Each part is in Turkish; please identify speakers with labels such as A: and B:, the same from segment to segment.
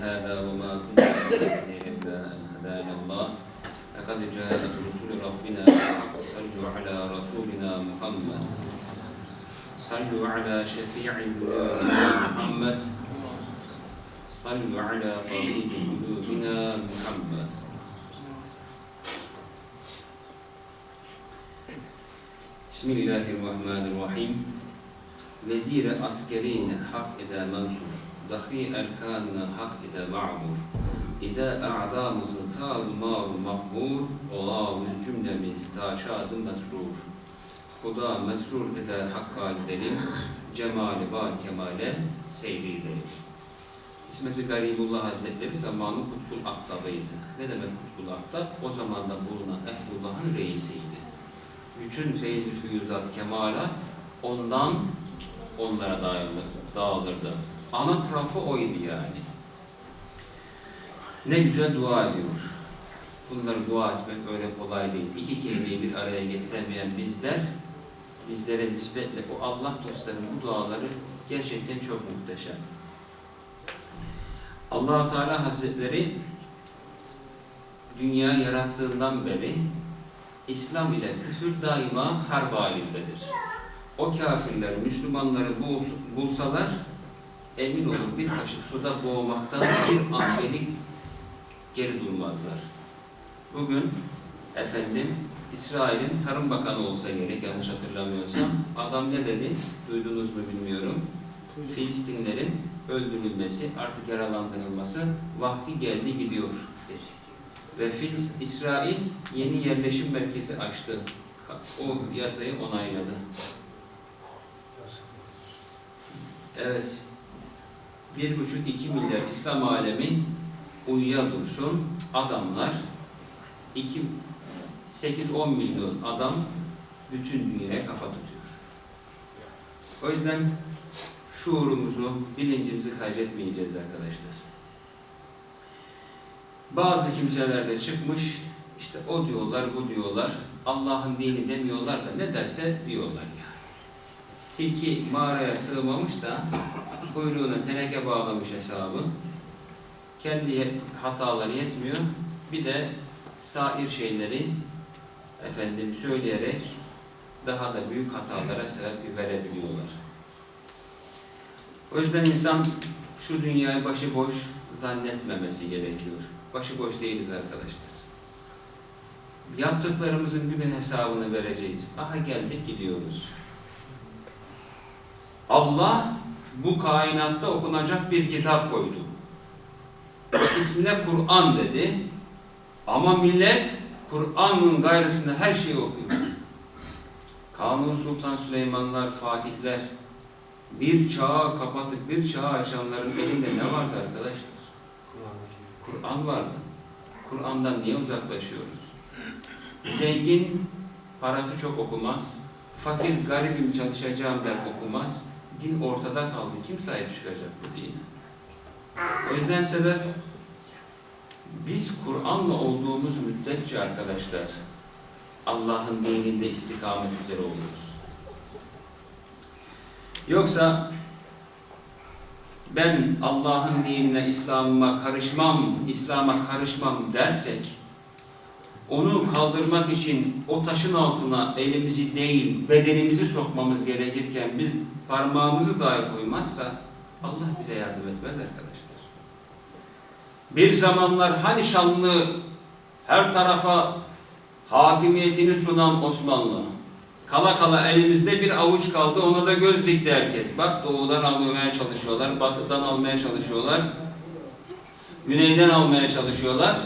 A: هذا وما كنا لنهتدي إلا أن هدانا الله. لقد جاءت رسل ربنا بالحق صلوا على رسولنا محمد. صلوا على شفيع محمد. صلوا على طبيب قلوبنا محمد. بسم الله الرحمن الرحيم. Vezir askerine hak ede mensur, dahi erkanına hak ede ma'mur, ide a'damızı ta'u ma'ru makbul, oğavuz cümlemiz taşadı mesrur. Huda mesrur ede hakka gidelim, cemali ba kemale seyri edelim. İsmet-i Garibullah Hazretleri zamanı Kutbul Aktab'ıydı. Ne demek Kutbul Aktab? O zamanda bulunan Ehlullah'ın reisiydi. Bütün feyz-i füyüzat, kemalat ondan onlara dağılırdı. Ana tarafı oydu yani. Ne güzel dua ediyor. Bunları dua etmek öyle kolay değil. İki kelimeyi bir araya getiremeyen bizler, bizlere nispetle o Allah dostlarının bu duaları gerçekten çok muhteşem. allah Teala Hazretleri dünya yarattığından beri İslam ile küfür daima harp halindedir. O kafirler Müslümanları bul- bulsalar emin olun bir kaşık suda boğmaktan bir an geri, geri durmazlar. Bugün efendim İsrail'in Tarım Bakanı olsa gerek yanlış hatırlamıyorsam adam ne dedi duydunuz mu bilmiyorum. Filistinlerin öldürülmesi artık yaralandırılması vakti geldi gidiyor dedi. Ve Filiz, İsrail yeni yerleşim merkezi açtı. O yasayı onayladı. Evet. Bir buçuk iki milyar İslam alemi uyuya dursun. Adamlar iki, sekiz on milyon adam bütün dünyaya kafa tutuyor. O yüzden şuurumuzu, bilincimizi kaybetmeyeceğiz arkadaşlar. Bazı kimseler de çıkmış, işte o diyorlar, bu diyorlar, Allah'ın dini demiyorlar da ne derse diyorlar. Tilki mağaraya sığmamış da kuyruğuna teneke bağlamış hesabı. Kendi hataları yetmiyor. Bir de sair şeyleri efendim söyleyerek daha da büyük hatalara sebep verebiliyorlar. O yüzden insan şu dünyayı başıboş zannetmemesi gerekiyor. Başıboş değiliz arkadaşlar. Yaptıklarımızın bir gün hesabını vereceğiz. Aha geldik gidiyoruz. Allah bu kainatta okunacak bir kitap koydu. İsmine Kur'an dedi. Ama millet Kur'an'ın gayrısında her şeyi okuyor. Kanun Sultan Süleymanlar, Fatihler bir çağı kapatıp bir çağı açanların elinde ne vardı arkadaşlar? Kur'an vardı. Kur'an'dan niye uzaklaşıyoruz? Zengin parası çok okumaz. Fakir garibim çalışacağım der okumaz. Din ortada kaldı. Kim sahip çıkacak bu dine? O yüzden sebep biz Kur'an'la olduğumuz müddetçe arkadaşlar Allah'ın dininde istikamet üzere oluruz. Yoksa ben Allah'ın dinine, İslam'ıma karışmam, İslam'a karışmam dersek onu kaldırmak için o taşın altına elimizi değil bedenimizi sokmamız gerekirken biz parmağımızı dahi koymazsa Allah bize yardım etmez arkadaşlar. Bir zamanlar hani şanlı her tarafa hakimiyetini sunan Osmanlı kala kala elimizde bir avuç kaldı ona da göz dikti herkes. Bak doğudan almaya çalışıyorlar, batıdan almaya çalışıyorlar, güneyden almaya çalışıyorlar.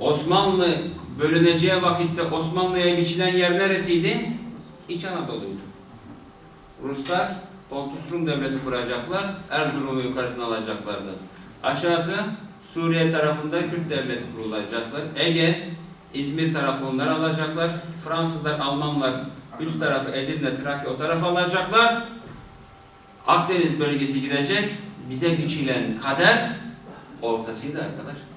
A: Osmanlı bölüneceği vakitte Osmanlı'ya biçilen yer neresiydi? İç Anadolu'ydu. Ruslar Pontus Rum devleti kuracaklar, Erzurum'u yukarısına alacaklardı. Aşağısı Suriye tarafında Kürt devleti kurulacaklar. Ege, İzmir tarafı onları alacaklar. Fransızlar, Almanlar üst tarafı Edirne, Trakya o tarafa alacaklar. Akdeniz bölgesi gidecek. Bize biçilen kader ortasıydı arkadaşlar.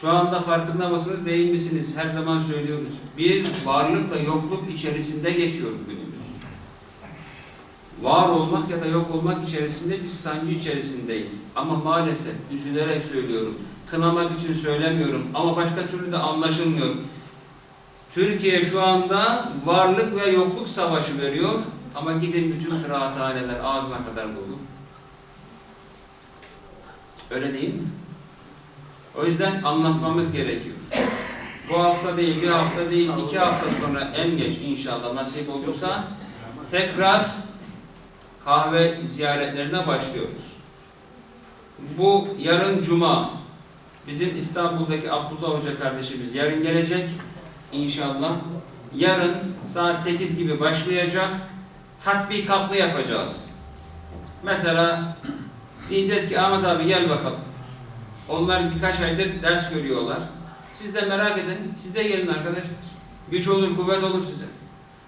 A: Şu anda farkında mısınız değil misiniz? Her zaman söylüyoruz. Bir varlıkla yokluk içerisinde geçiyor günümüz. var olmak ya da yok olmak içerisinde bir sancı içerisindeyiz. Ama maalesef üzülerek söylüyorum, kınamak için söylemiyorum ama başka türlü de anlaşılmıyor. Türkiye şu anda varlık ve yokluk savaşı veriyor ama gidin bütün kıraathaneler ağzına kadar dolu. Öyle değil mi? O yüzden anlatmamız gerekiyor. Bu hafta değil, bir hafta değil, iki hafta sonra en geç inşallah nasip olursa tekrar kahve ziyaretlerine başlıyoruz. Bu yarın cuma bizim İstanbul'daki Abdullah Hoca kardeşimiz yarın gelecek inşallah. Yarın saat 8 gibi başlayacak. Tatbikatlı yapacağız. Mesela diyeceğiz ki Ahmet abi gel bakalım. Onlar birkaç aydır ders görüyorlar. Siz de merak edin. Siz de gelin arkadaşlar. Güç olur, kuvvet olur size.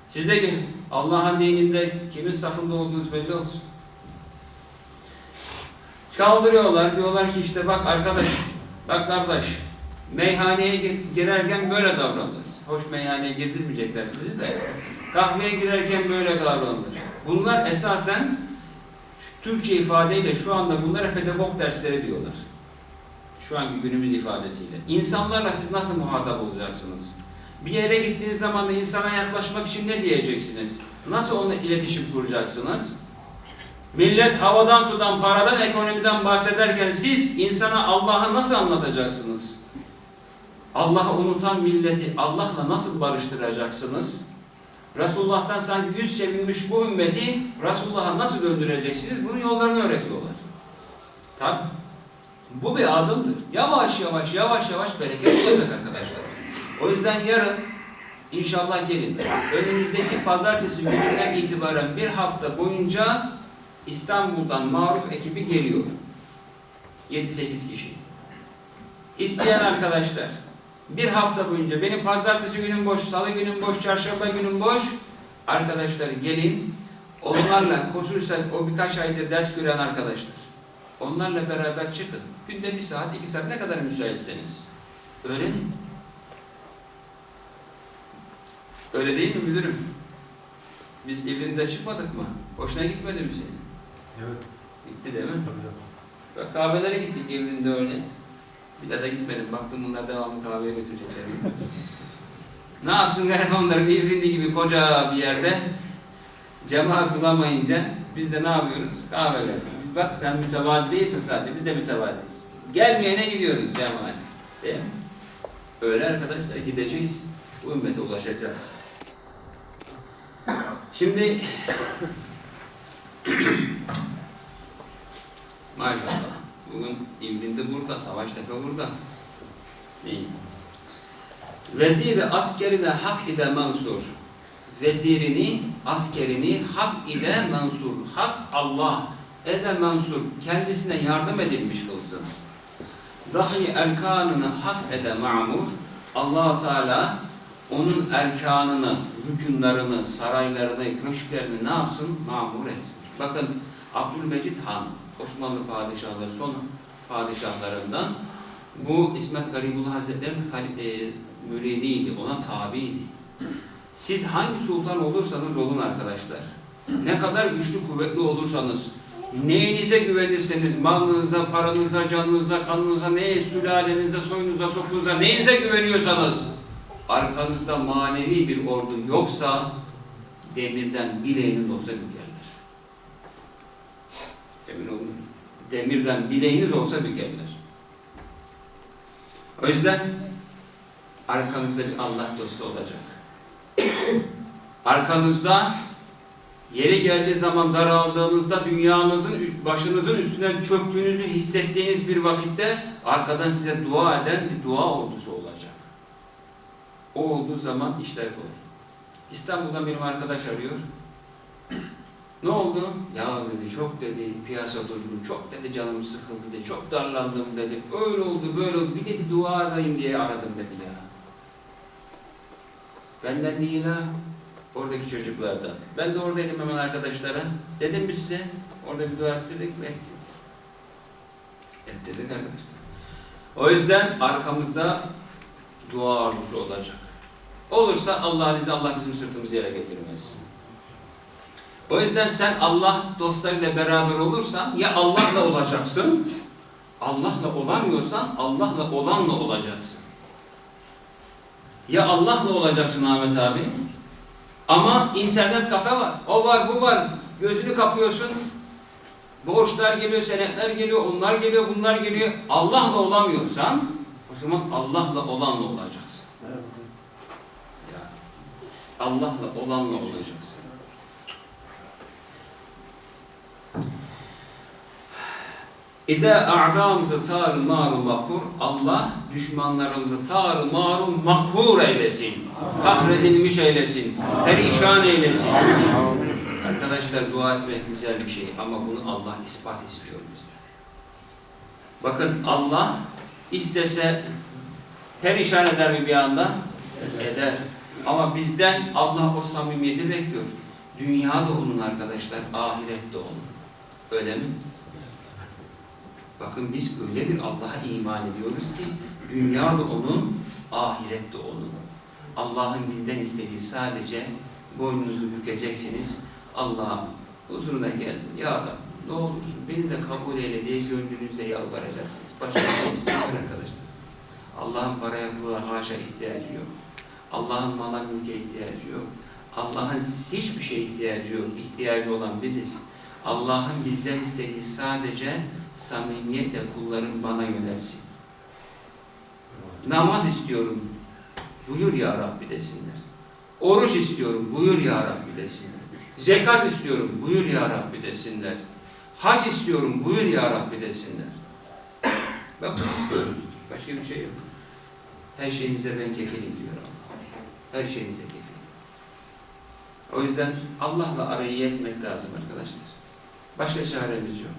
A: Siz de gelin. Allah'ın dininde kimin safında olduğunuz belli olsun. Kaldırıyorlar. Diyorlar ki işte bak arkadaş, bak kardeş. Meyhaneye gi- girerken böyle davranırız. Hoş meyhaneye girdirmeyecekler sizi de. Kahveye girerken böyle davranılır. Bunlar esasen Türkçe ifadeyle şu anda bunlara pedagog dersleri diyorlar. Şu anki günümüz ifadesiyle. İnsanlarla siz nasıl muhatap olacaksınız? Bir yere gittiğiniz zaman da insana yaklaşmak için ne diyeceksiniz? Nasıl onunla iletişim kuracaksınız? Millet havadan, sudan, paradan, ekonomiden bahsederken siz insana Allah'ı nasıl anlatacaksınız? Allah'ı unutan milleti Allah'la nasıl barıştıracaksınız? Resulullah'tan sanki yüz çevirmiş bu ümmeti Resulullah'a nasıl döndüreceksiniz? Bunun yollarını öğretiyorlar. Tabi. Bu bir adımdır. Yavaş yavaş, yavaş yavaş bereket olacak arkadaşlar. O yüzden yarın inşallah gelin. Önümüzdeki pazartesi gününden itibaren bir hafta boyunca İstanbul'dan maruf ekibi geliyor. 7-8 kişi. İsteyen arkadaşlar bir hafta boyunca benim pazartesi günüm boş, salı günüm boş, çarşamba günüm boş. Arkadaşlar gelin onlarla hususen o birkaç aydır ders gören arkadaşlar. Onlarla beraber çıkın. Günde bir saat, iki saat ne kadar müsaitseniz. Öğrenin. Öyle değil mi müdürüm? Biz evinde çıkmadık mı? Hoşuna gitmedi mi senin?
B: Evet.
A: Gitti değil mi?
B: Tabii.
A: Bak kahvelere gittik evinde öyle. Bir daha da gitmedim. Baktım bunlar devamlı kahveye götürecekler. ne yapsın gayet onlar bir evinde gibi koca bir yerde cemaat bulamayınca biz de ne yapıyoruz? Kahveler. Bak sen mütevazi değilsin sadece. Biz de mütevaziyiz. Gelmeyene gidiyoruz cemaat. Değil mi? Öyle arkadaşlar gideceğiz. Bu ümmete ulaşacağız. Şimdi Maşallah. Bugün İvrin'de burada, Savaştepe burada. İyi. Veziri askerine hak ile mansur. Vezirini, askerini hak ile mansur. Hak Allah ede mansur. Kendisine yardım edilmiş kılsın. Dahi erkanını hak ede ma'mur. allah Teala onun erkanını, rükünlerini, saraylarını, köşklerini ne yapsın? Mamur etsin. Bakın Abdülmecit Han, Osmanlı padişahları son padişahlarından bu İsmet Garibullah Hazretleri'nin e, müridiydi, ona tabiydi. Siz hangi sultan olursanız olun arkadaşlar, ne kadar güçlü kuvvetli olursanız, neyinize güvenirseniz, malınıza, paranıza, canınıza, kanınıza, neye, sülalenize, soyunuza, sokunuza, neyinize güveniyorsanız, arkanızda manevi bir ordu yoksa, demirden bileğiniz olsa bükerler. Emin olun. Demirden bileğiniz olsa bükerler. O yüzden arkanızda bir Allah dostu olacak. Arkanızda yeri geldiği zaman daraldığınızda dünyanızın başınızın üstüne çöktüğünüzü hissettiğiniz bir vakitte arkadan size dua eden bir dua ordusu olacak. O olduğu zaman işler kolay. İstanbul'dan benim arkadaş arıyor. Ne oldu? Ya dedi çok dedi piyasa durgun, çok dedi canım sıkıldı dedi, çok darlandım dedi. Öyle oldu böyle oldu bir de bir dua edeyim diye aradım dedi ya. Benden değil ha. Oradaki çocuklardan. Ben de oradaydım hemen arkadaşlara. Dedim mi size? Orada bir dua ettirdik mi? Ettirdik. Ettirdik arkadaşlar. O yüzden arkamızda dua arzusu olacak. Olursa Allah'ın izniyle Allah bizim sırtımızı yere getirmez. O yüzden sen Allah dostlarıyla beraber olursan ya Allah'la olacaksın, Allah'la olamıyorsan Allah'la olanla olacaksın. Ya Allah'la olacaksın Ahmet abi. Ama internet kafe var. O var, bu var. Gözünü kapıyorsun. Borçlar geliyor, senetler geliyor, onlar geliyor, bunlar geliyor. Allah'la olamıyorsan o zaman Allah'la olanla olacaksın. Ya, Allah'la olanla olacaksın. İde a'damızı tar maru makur Allah düşmanlarımızı tar maru mahkur eylesin. Kahredilmiş eylesin. Perişan eylesin. Arkadaşlar dua etmek güzel bir şey ama bunu Allah ispat istiyor bizden. Bakın Allah istese perişan eder mi bir anda? Eder. Ama bizden Allah o samimiyeti bekliyor. Dünyada olun arkadaşlar, ahirette olun. Öyle mi? Bakın biz öyle bir Allah'a iman ediyoruz ki dünyada onun, ahirette onun. Allah'ın bizden istediği sadece boynunuzu bükeceksiniz. Allah huzuruna geldim. Ya Rabbi ne olursun beni de kabul eyle diye gönlünüzle yalvaracaksınız. Başka bir şey arkadaşlar. Allah'ın paraya pula haşa ihtiyacı yok. Allah'ın mala mülke ihtiyacı yok. Allah'ın hiçbir şeye ihtiyacı yok. İhtiyacı olan biziz. Allah'ın bizden istediği sadece samimiyetle kulların bana yönelsin. Namaz istiyorum. Buyur ya Rabbi desinler. Oruç istiyorum. Buyur ya Rabbi desinler. Zekat istiyorum. Buyur ya Rabbi desinler. Hac istiyorum. Buyur ya Rabbi desinler. Ben bunu istiyorum. Başka bir şey yok. Her şeyinize ben kefilim diyor Allah. Her şeyinize kefilim. O yüzden Allah'la arayı iyi etmek lazım arkadaşlar. Başka çaremiz yok.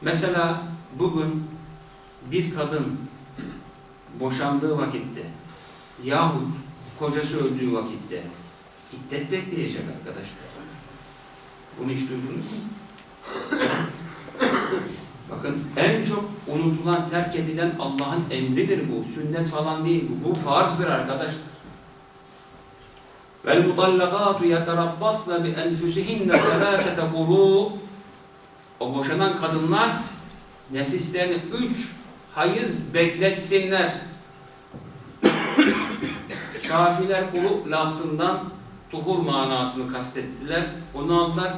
A: Mesela bugün bir kadın boşandığı vakitte yahut kocası öldüğü vakitte iddet bekleyecek arkadaşlar. Bunu hiç duydunuz mu? Bakın en çok unutulan, terk edilen Allah'ın emridir bu. Sünnet falan değil bu. Bu farzdır arkadaşlar. Vel mutallakatu yeterabbasna bi enfusihinne O boşanan kadınlar nefislerini üç hayız bekletsinler. Şafiler kulu lafzından tuhur manasını kastettiler. Onu aldılar.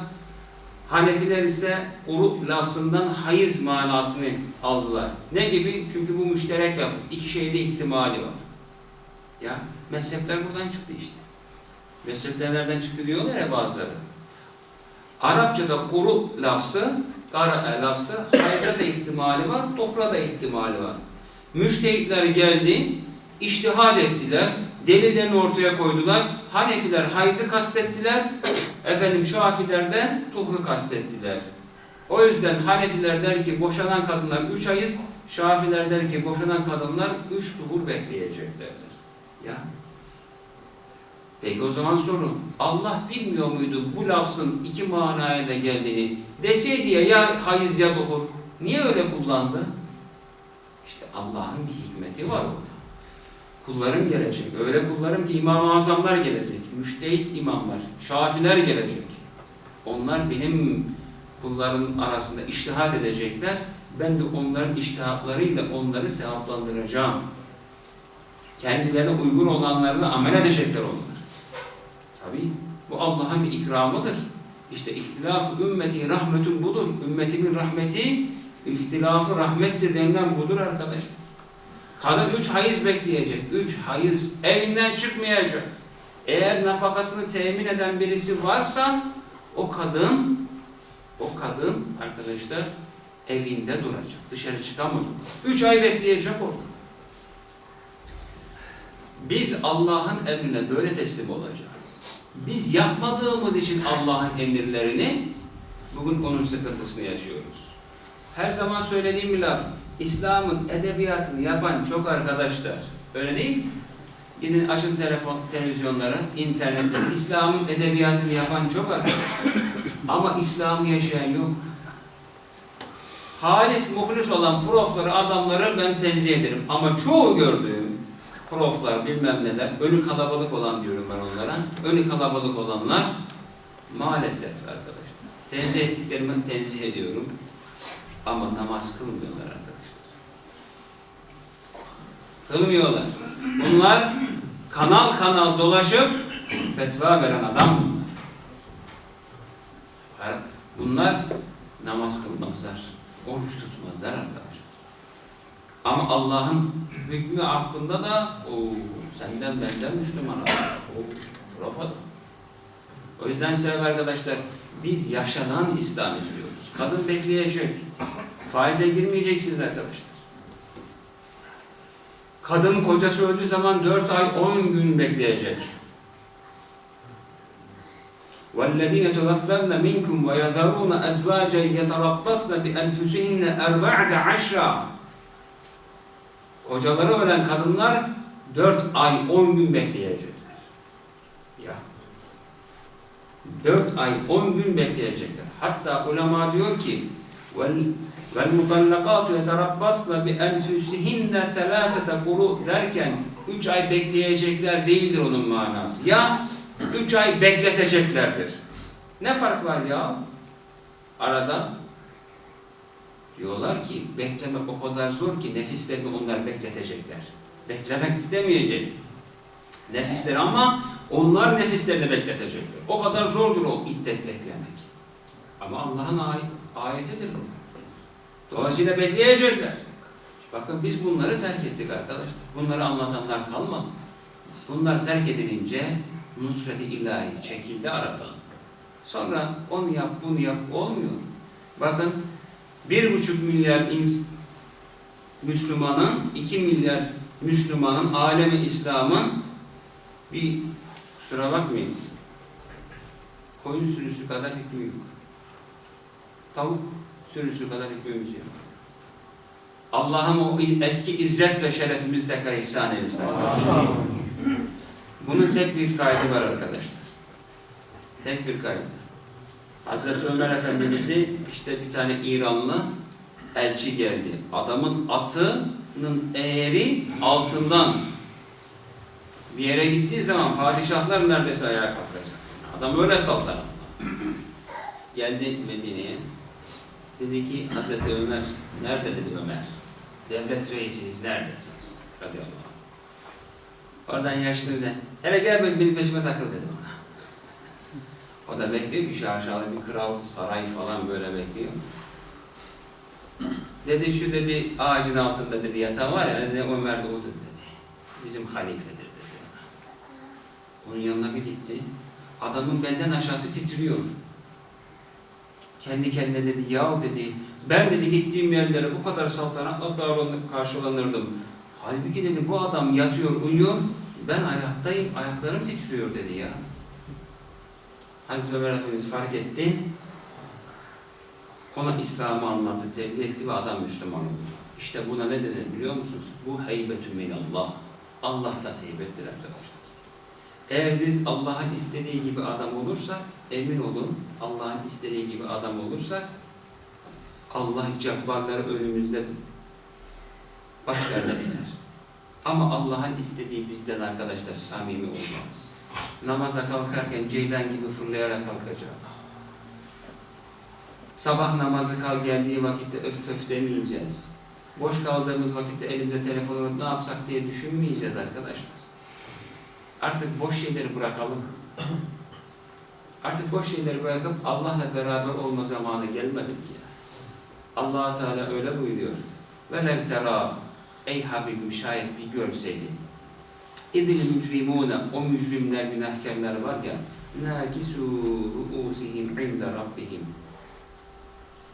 A: Hanefiler ise uru lafzından hayız manasını aldılar. Ne gibi? Çünkü bu müşterek lafız. İki şeyde ihtimali var. Ya mezhepler buradan çıktı işte. Mezhepler nereden çıktı diyorlar ya bazıları. Arapçada kuru lafzı, kara lafzı, hayza da ihtimali var, topra da ihtimali var. Müştehitler geldi, iştihad ettiler, delillerini ortaya koydular. Hanefiler hayzı kastettiler, efendim Şafiler de tuhru kastettiler. O yüzden Hanefiler der ki boşanan kadınlar üç hayız, Şafiler der ki boşanan kadınlar üç tuhur bekleyeceklerdir. Ya. Peki o zaman soru, Allah bilmiyor muydu bu lafzın iki manaya da geldiğini? Deseydi ya ya hayız ya tuhur. Niye öyle kullandı? İşte Allah'ın bir hikmeti var orada. Kullarım gelecek. Öyle kullarım ki İmam-ı Azamlar gelecek. Müştehit imamlar, şafiler gelecek. Onlar benim kulların arasında iştihat edecekler. Ben de onların iştihatlarıyla onları sevaplandıracağım. Kendilerine uygun olanlarla amel edecekler onlar. Tabi bu Allah'ın bir ikramıdır. İşte ihtilaf ümmeti rahmetun budur. Ümmetimin rahmeti ihtilafı rahmettir denilen budur arkadaşlar. Kadın üç hayız bekleyecek. Üç hayız. Evinden çıkmayacak. Eğer nafakasını temin eden birisi varsa o kadın o kadın arkadaşlar evinde duracak. Dışarı çıkamaz. Üç ay bekleyecek orada. Biz Allah'ın emrine böyle teslim olacağız. Biz yapmadığımız için Allah'ın emirlerini bugün onun sıkıntısını yaşıyoruz. Her zaman söylediğim bir laf. İslam'ın edebiyatını yapan çok arkadaşlar. Öyle değil mi? Gidin açın telefon, televizyonları, internette. İslam'ın edebiyatını yapan çok arkadaşlar. Ama İslam'ı yaşayan yok. Halis, muhlis olan profları, adamları ben tenzih ederim. Ama çoğu gördüğüm proflar, bilmem neler, ölü kalabalık olan diyorum ben onlara. Ölü kalabalık olanlar maalesef arkadaşlar. Tenzih ettiklerimi tenzih ediyorum. Ama namaz kılmıyorlar arkadaşlar. Kılmıyorlar. Bunlar kanal kanal dolaşıp fetva veren adam bunlar. Bunlar namaz kılmazlar. Oruç tutmazlar arkadaşlar. Ama Allah'ın hükmü hakkında da o senden benden Müslüman adam. O Rafa O yüzden sevgili arkadaşlar biz yaşanan İslam istiyoruz. Kadın bekleyecek. Faize girmeyeceksiniz arkadaşlar. Kadın kocası öldüğü zaman 4 ay 10 gün bekleyecek. وَالَّذ۪ينَ تَوَفَّرْنَ مِنْكُمْ وَيَذَرُونَ أَزْوَاجًا يَتَرَبَّصْنَ بِأَنْفُسِهِنَّ اَرْبَعْدَ عَشْرًا Kocaları ölen kadınlar 4 ay 10 gün bekleyecekler. Ya. 4 ay 10 gün bekleyecekler. Hatta ulema diyor ki وَالْمُطَلَّقَاتُ يَتَرَبَّصْنَ بِأَنْفُسِهِنَّ ثَلَاسَةَ قُرُء derken 3 ay bekleyecekler değildir onun manası. Ya 3 ay bekleteceklerdir. Ne fark var ya? Arada Diyorlar ki beklemek o kadar zor ki nefislerini onlar bekletecekler. Beklemek istemeyecek. Nefisleri ama onlar nefislerini bekletecekler. O kadar zordur o iddet beklemek. Ama Allah'ın ay ayetidir bu. Dolayısıyla bekleyecekler. Bakın biz bunları terk ettik arkadaşlar. Bunları anlatanlar kalmadı. Bunlar terk edilince nusret-i ilahi çekildi aradan. Sonra onu yap, bunu yap, olmuyor. Bakın bir buçuk milyar ins Müslümanın, iki milyar Müslümanın, alemi İslam'ın bir kusura bakmayın koyun sürüsü kadar hükmü yok. Tavuk sürüsü kadar hükmümüz yok. Allah'ım o eski izzet ve şerefimizi tekrar ihsan eylesin. Bunun tek bir kaydı var arkadaşlar. Tek bir kaydı. Hazreti Ömer Efendimiz'i işte bir tane İranlı elçi geldi. Adamın atının eğeri altından bir yere gittiği zaman padişahlar neredeyse ayağa kalkacak. Adam öyle saltanat. Geldi Medine'ye. Dedi ki Hazreti Ömer, nerede dedi Ömer? Devlet reisiniz nerede? Radıyallahu anh. Oradan yaşlı bir de, hele gel benim, peşime takıl dedi. O da bekliyor ki aşağıda bir kral saray falan böyle bekliyor. Dedi şu dedi ağacın altında dedi yatağı var ya dedi Ömer de dedi. Bizim halifedir dedi. Onun yanına bir gitti. Adamın benden aşağısı titriyor. Kendi kendine dedi yahu dedi ben dedi gittiğim yerlere bu kadar saltanatla davranıp karşılanırdım. Halbuki dedi bu adam yatıyor uyuyor ben ayaktayım ayaklarım titriyor dedi ya. Hazreti Ömer Efendimiz fark etti. Ona İslam'ı anlattı, tebliğ etti ve adam Müslüman oldu. İşte buna ne denir biliyor musunuz? Bu heybetü minallah. Allah'tan heybettir arkadaşlar. Eğer biz Allah'ın istediği gibi adam olursak, emin olun Allah'ın istediği gibi adam olursak, Allah cabbarları önümüzde başlarına iner. Ama Allah'ın istediği bizden arkadaşlar samimi olmaz. Namaza kalkarken ceylan gibi fırlayarak kalkacağız. Sabah namazı kal geldiği vakitte öf öf demeyeceğiz. Boş kaldığımız vakitte elimde telefon olup ne yapsak diye düşünmeyeceğiz arkadaşlar. Artık boş şeyleri bırakalım. Artık boş şeyleri bırakıp Allah'la beraber olma zamanı gelmedi mi ya? allah Teala öyle buyuruyor. Velev tera ey Habibim şayet bir görseydin. İdil mücrimune o mücrimler günahkarlar var ya nakisu ruusihim inde rabbihim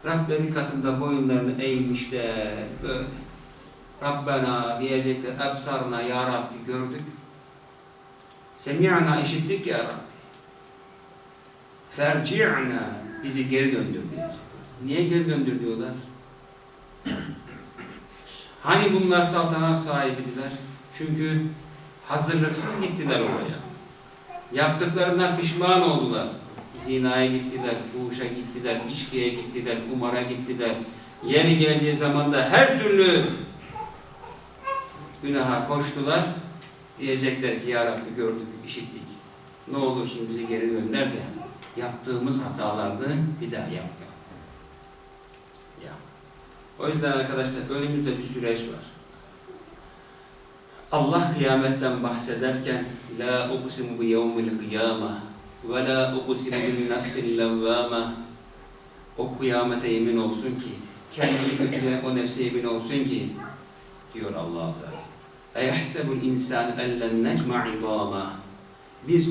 A: Rableri katında boyunlarını eğmişler böyle Rabbena diyecekler ebsarna ya Rabbi gördük semi'na işittik ya Rabbi ferci'na bizi geri döndür diyecek. Niye geri döndür diyorlar? Hani bunlar saltanat sahibidiler? Çünkü hazırlıksız gittiler oraya. Yaptıklarından pişman oldular. Zinaya gittiler, fuhuşa gittiler, içkiye gittiler, kumara gittiler. Yeri geldiği zaman da her türlü günaha koştular. Diyecekler ki Ya Rabbi gördük, işittik. Ne olursun bizi geri gönder de Yaptığımız hatalarda bir daha yapmayalım. Ya. O yüzden arkadaşlar önümüzde bir süreç var. Allah kıyametten bahsederken La uqsimu bi yevmil kıyama ve la uqsimu bin nefsil levvama O kıyamete yemin olsun ki kendini kötüleyen o nefse yemin olsun ki diyor allah Teala. Eyhsebul insan ellen necma idama Biz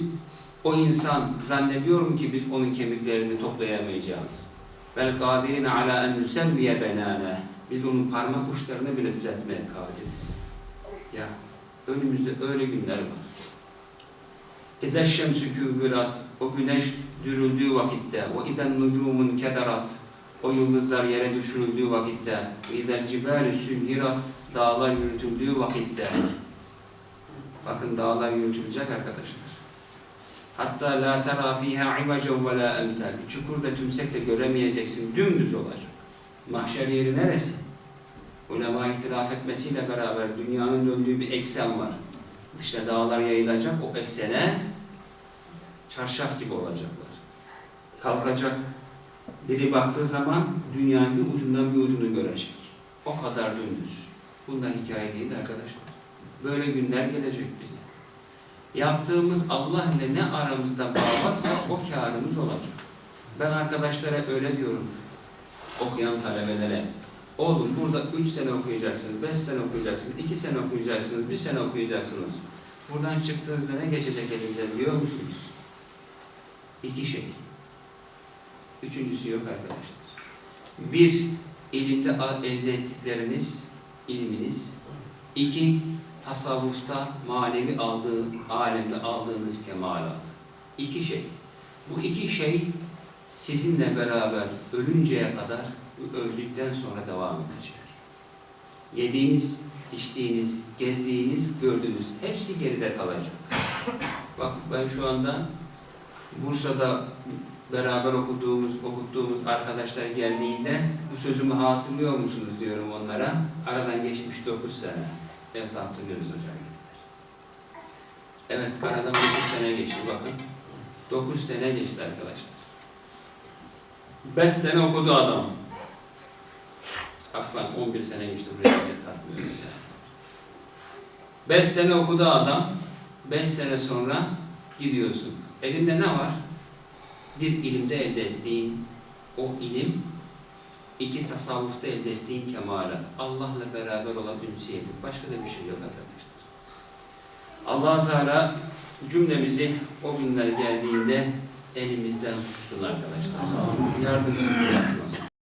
A: o insan zannediyor mu ki biz onun kemiklerini toplayamayacağız? Bel kadirine ala en nusevviye benane Biz onun parmak uçlarını bile düzeltmeye kadiriz. Ya önümüzde öyle günler var. İze şemsü kübürat, o güneş dürüldüğü vakitte, o iden nucumun kederat, o yıldızlar yere düşürüldüğü vakitte, iden cibâlü sünhirat, dağlar yürütüldüğü vakitte. Bakın dağlar yürütülecek arkadaşlar. Hatta la tera fiha imacen ve la emtel. Çukurda tümsek de göremeyeceksin, dümdüz olacak. Mahşer yeri neresi? Ulema ihtilaf etmesiyle beraber dünyanın döndüğü bir eksen var. Dışta dağlar yayılacak, o eksene çarşaf gibi olacaklar. Kalkacak, biri baktığı zaman dünyanın bir ucundan bir ucunu görecek. O kadar dümdüz. Bundan hikaye değil arkadaşlar. Böyle günler gelecek bize. Yaptığımız Allah ile ne aramızda bağ varsa o kârımız olacak. Ben arkadaşlara öyle diyorum. Okuyan talebelere. Oğlum burada üç sene okuyacaksınız, beş sene okuyacaksınız, iki sene okuyacaksınız, bir sene okuyacaksınız. Buradan çıktığınızda ne geçecek elinize biliyor musunuz? İki şey. Üçüncüsü yok arkadaşlar. Bir, ilimde elde ettikleriniz, ilminiz. İki, tasavvufta manevi aldığı, alemde aldığınız kemalat. İki şey. Bu iki şey sizinle beraber ölünceye kadar öldükten sonra devam edecek. Yediğiniz, içtiğiniz, gezdiğiniz, gördüğünüz hepsi geride kalacak. Bak ben şu anda Bursa'da beraber okuduğumuz, okuttuğumuz arkadaşlar geldiğinde bu sözümü hatırlıyor musunuz diyorum onlara. Aradan geçmiş 9 sene. Evet hatırlıyoruz hocam. Evet aradan 9 sene geçti bakın. 9 sene geçti arkadaşlar. 5 sene okudu adam. Affan 11 sene geçti buraya bir katmıyoruz yani. 5 sene okudu adam. 5 sene sonra gidiyorsun. Elinde ne var? Bir ilimde elde ettiğin o ilim, iki tasavvufta elde ettiğin kemalat. Allah'la beraber olan ünsiyetin. Başka da bir şey yok arkadaşlar. allah Teala cümlemizi o günler geldiğinde elimizden tutsun arkadaşlar. Yardımcımız yapmasın.